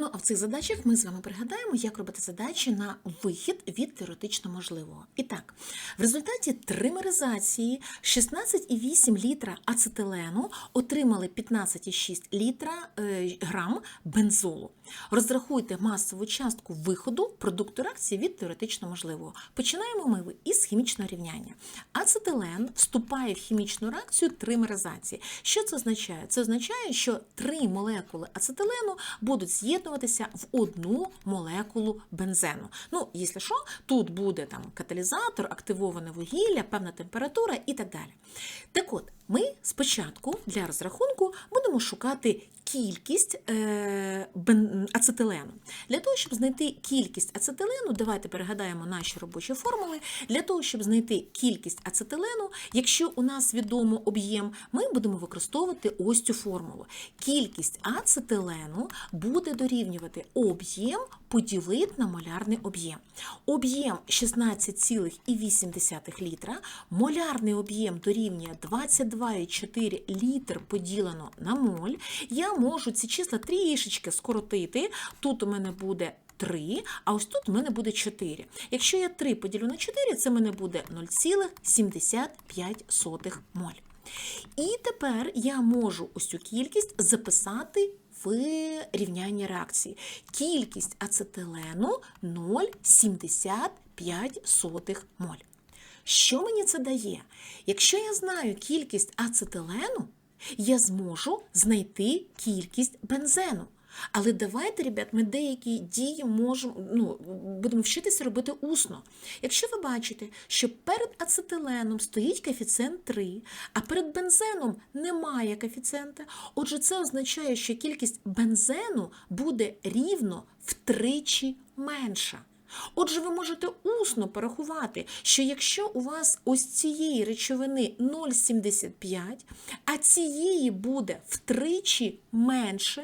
Ну а в цих задачах ми з вами пригадаємо, як робити задачі на вихід від теоретично можливого. І так, в результаті тримеризації 16,8 літра ацетилену отримали 15,6 літра е, грам бензолу. Розрахуйте масову частку виходу продукту реакції від теоретично можливого. Починаємо ми із хімічного рівняння. Ацетилен вступає в хімічну реакцію тримеризації. Що це означає? Це означає, що три молекули ацетилену будуть з'єднуватися в одну молекулу бензену. Ну, якщо що, тут буде там каталізатор, активоване вугілля, певна температура і так далі. Так от, ми спочатку для розрахунку будемо шукати кількість е, бен, ацетилену. Для того, щоб знайти кількість ацетилену, давайте перегадаємо наші робочі формули. Для того, щоб знайти кількість ацетилену, якщо у нас відомо об'єм, ми будемо використовувати ось цю формулу. Кількість ацетилену буде дорівнювати об'єм поділити на молярний об'єм. Об'єм 16,8 літра, молярний об'єм дорівнює 22,4 літр поділено на моль. Я можу ці числа трішечки скоротити. Тут у мене буде 3, а ось тут у мене буде 4. Якщо я 3 поділю на 4, це в мене буде 0,75 моль. І тепер я можу ось цю кількість записати в рівнянні реакції. Кількість ацетилену 0,75 моль. Що мені це дає? Якщо я знаю кількість ацетилену, я зможу знайти кількість бензену. Але давайте, ребят, ми деякі дії можемо, ну, будемо вчитися робити усно. Якщо ви бачите, що перед ацетиленом стоїть коефіцієнт 3, а перед бензеном немає коефіцієнта, отже, це означає, що кількість бензену буде рівно втричі менша. Отже, ви можете усно порахувати, що якщо у вас ось цієї речовини 0,75, а цієї буде втричі менше,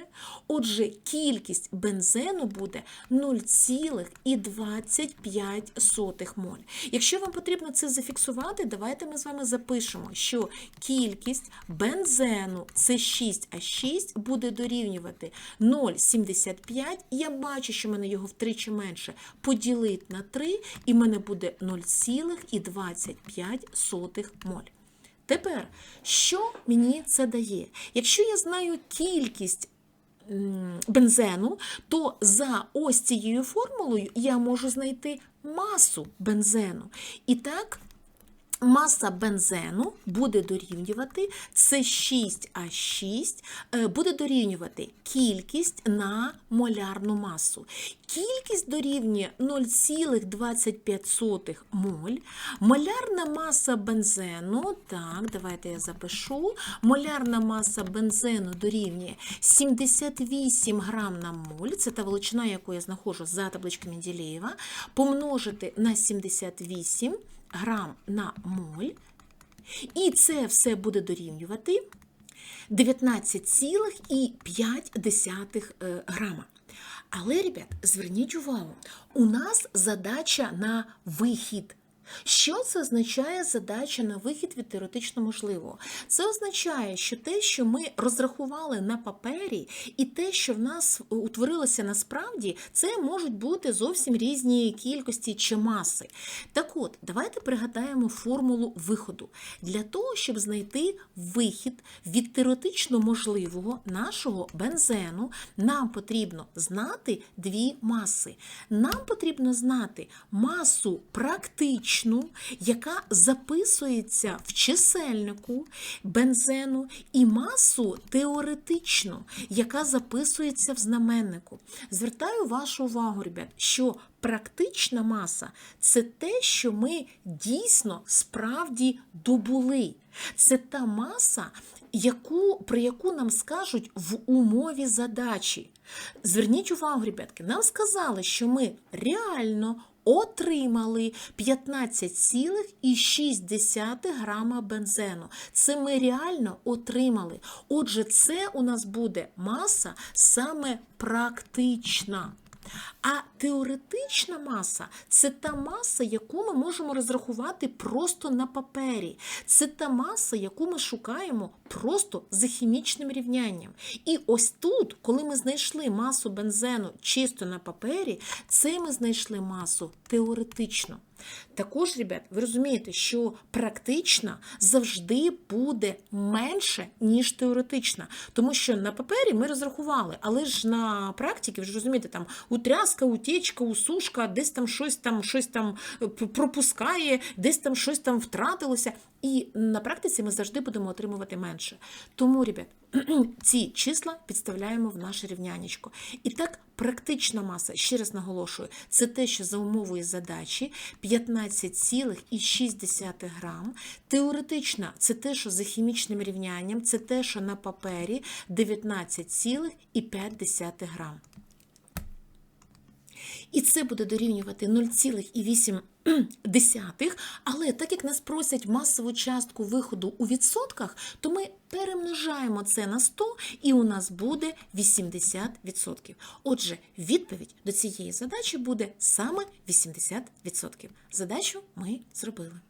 отже, кількість бензену буде 0,25 моль. Якщо вам потрібно це зафіксувати, давайте ми з вами запишемо, що кількість бензену це 6, а 6 буде дорівнювати 0,75. Я бачу, що в мене його втричі менше поділити на 3, і в мене буде 0,25 моль. Тепер, що мені це дає? Якщо я знаю кількість бензену, то за ось цією формулою я можу знайти масу бензену. І так, Маса бензену буде дорівнювати це 6А6 буде дорівнювати кількість на молярну масу. Кількість дорівнює 0,25 моль. Молярна маса бензену, так, давайте я запишу. Молярна маса бензену дорівнює 78 грам на моль, це та величина, яку я знаходжу за табличкою Менделєєва, помножити на 78 грам на моль, і це все буде дорівнювати 19,5 грама. Але, ребят, зверніть увагу, у нас задача на вихід. Що це означає задача на вихід від теоретично можливого? Це означає, що те, що ми розрахували на папері, і те, що в нас утворилося насправді, це можуть бути зовсім різні кількості чи маси. Так от, давайте пригадаємо формулу виходу. Для того, щоб знайти вихід від теоретично можливого нашого бензену, нам потрібно знати дві маси. Нам потрібно знати масу практичну яка записується в чисельнику бензену, і масу теоретичну, яка записується в знаменнику. Звертаю вашу увагу, ребят, що практична маса це те, що ми дійсно справді добули. Це та маса, яку, про яку нам скажуть в умові задачі. Зверніть увагу, ребятки, нам сказали, що ми реально отримали 15,6 грама бензену. Це ми реально отримали. Отже, це у нас буде маса саме практична. А теоретична маса це та маса, яку ми можемо розрахувати просто на папері. Це та маса, яку ми шукаємо просто за хімічним рівнянням. І ось тут, коли ми знайшли масу бензену чисто на папері, це ми знайшли масу теоретично. Також, ребят, ви розумієте, що практична завжди буде менше, ніж теоретична. Тому що на папері ми розрахували, але ж на практиці, ви ж розумієте, там утряска, утічка, усушка, десь там щось там щось там е, пропускає, десь там щось там втратилося. І на практиці ми завжди будемо отримувати менше. Тому, ребят, ці числа підставляємо в наше рівнянечко. І так, практична маса, ще раз наголошую, це те, що за умовою задачі 15,6 грам. Теоретична це те, що за хімічним рівнянням, це те, що на папері 19,5 грам. І це буде дорівнювати 0,8. Але так як нас просять масову частку виходу у відсотках, то ми перемножаємо це на 100 і у нас буде 80%. Отже, відповідь до цієї задачі буде саме 80%. Задачу ми зробили.